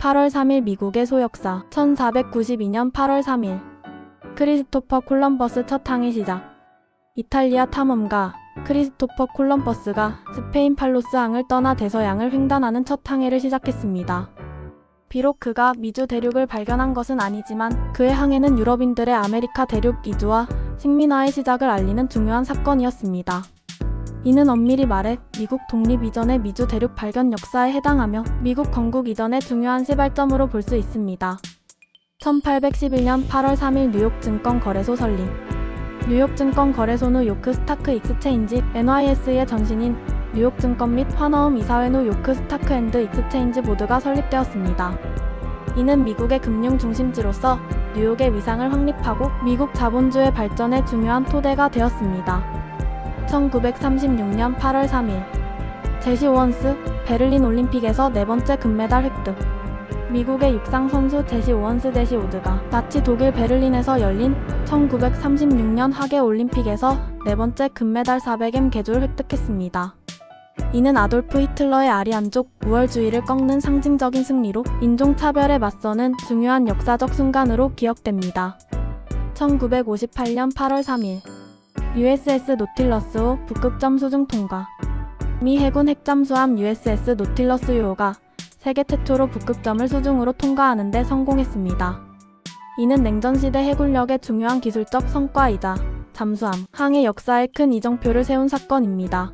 8월 3일 미국의 소역사 1492년 8월 3일 크리스토퍼 콜럼버스 첫 항해 시작 이탈리아 탐험가 크리스토퍼 콜럼버스가 스페인 팔로스 항을 떠나 대서양을 횡단하는 첫 항해를 시작했습니다. 비록 그가 미주 대륙을 발견한 것은 아니지만 그의 항해는 유럽인들의 아메리카 대륙 이주와 식민화의 시작을 알리는 중요한 사건이었습니다. 이는 엄밀히 말해 미국 독립 이전의 미주 대륙 발견 역사에 해당하며 미국 건국 이전의 중요한 시발점으로 볼 수 있습니다. 1811년 8월 3일 뉴욕 증권 거래소 설립. 뉴욕 증권 거래소는 요크 스타크 익스체인지 NYS의 전신인 뉴욕 증권 및 환어음 이사회노 요크 스타크 앤드 익스체인지 보드가 설립되었습니다. 이는 미국의 금융 중심지로서 뉴욕의 위상을 확립하고 미국 자본주의 발전의 중요한 토대가 되었습니다. 1936년 8월 3일 제시 오원스 베를린 올림픽에서 네 번째 금메달 획득 미국의 육상 선수 제시 오원스 제시 오드가 나치 독일 베를린에서 열린 1936년 하계 올림픽에서 네 번째 금메달 400m 계주를 획득했습니다. 이는 아돌프 히틀러의 아리안족 우월주의를 꺾는 상징적인 승리로 인종차별에 맞서는 중요한 역사적 순간으로 기억됩니다. 1958년 8월 3일 USS 노틸러스호 북극 점 수 중 통과 미 해군 핵잠수함 USS 노틸러스 유호가 세계 최초로 북극점을 수중으로 통과하는 데 성공했습니다. 이는 냉전시대 해군력의 중요한 기술적 성과이자 잠수함, 항해 역사에 큰 이정표를 세운 사건입니다.